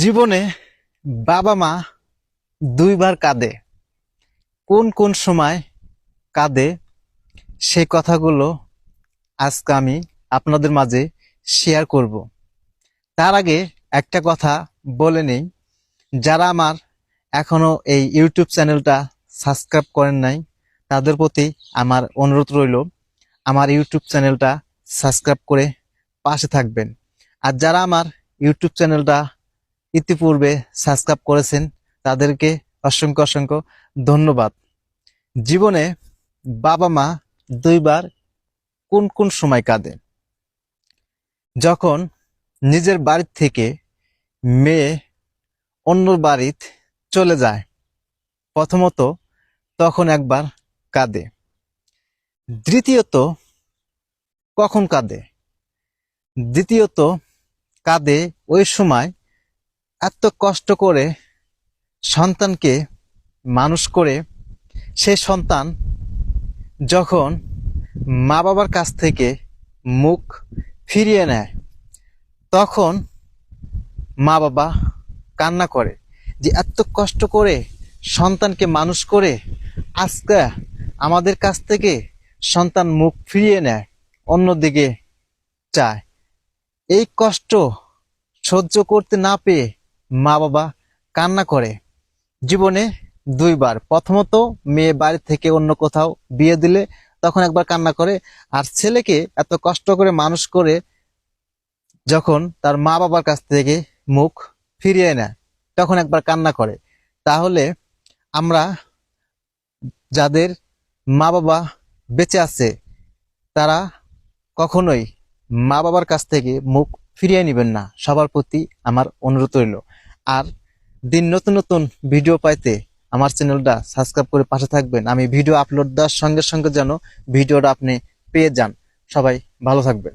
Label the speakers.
Speaker 1: জীবনে বাবা মা দুইবার কাঁদে। কোন কোন সময় কাঁদে, সে কথাগুলো আজকে আমি আপনাদের মাঝে শেয়ার করব। তার আগে একটা কথা বলে নেই, যারা আমার এখনও এই ইউটিউব চ্যানেলটা সাবস্ক্রাইব করেন নাই, তাদের প্রতি আমার অনুরোধ রইল, আমার ইউটিউব চ্যানেলটা সাবস্ক্রাইব করে পাশে থাকবেন। আর যারা আমার ইউটিউব চ্যানেলটা ইতিপূর্বে সাবস্ক্রাইব করেছেন তাদেরকে অসংখ্য অসংখ্য ধন্যবাদ। জীবনে বাবা মা দুইবার কোন কোন সময় কাঁদে? যখন নিজের বাড়ির থেকে মেয়ে অন্য বাড়িত চলে যায়, প্রথমত তখন একবার কাঁদে। দ্বিতীয়ত কখন কাঁদে? দ্বিতীয়ত কাঁদে ওই সময় এত কষ্ট করে সন্তানকে মানুষ করে সে সন্তান যখন মা বাবার কাছ থেকে মুখ ফিরিয়ে নেয়, তখন মা বাবা কান্না করে যে এত কষ্ট করে সন্তানকে মানুষ করে আজকে আমাদের কাছ থেকে সন্তান মুখ ফিরিয়ে নেয়, অন্যদিকে চায়। এই কষ্ট সহ্য করতে না পেয়ে মা বাবা কান্না করে। জীবনে দুইবার। প্রথমত মেয়ে বাড়ি থেকে অন্য কোথাও বিয়ে দিলে তখন একবার কান্না করে। আর ছেলেকে এত কষ্ট করে মানুষ করে যখন তার মা বাবার কাছ থেকে মুখ ফিরিয়ে নেয়, তখন একবার কান্না করে। তাহলে আমরা যাদের মা বাবা বেঁচে আছে, তারা কখনোই মা বাবার কাছ থেকে মুখ ফিরিয়ে নেবেন না। সবার প্রতি আমার অনুরোধ রইল। আর দিন নতুন নতুন ভিডিও পাইতে আমার চ্যানেলটা সাবস্ক্রাইব করে পাশে থাকবেন। আমি ভিডিও আপলোড দেওয়ার সঙ্গে সঙ্গে যেন ভিডিওটা আপনি পেয়ে যান। সবাই ভালো থাকবেন।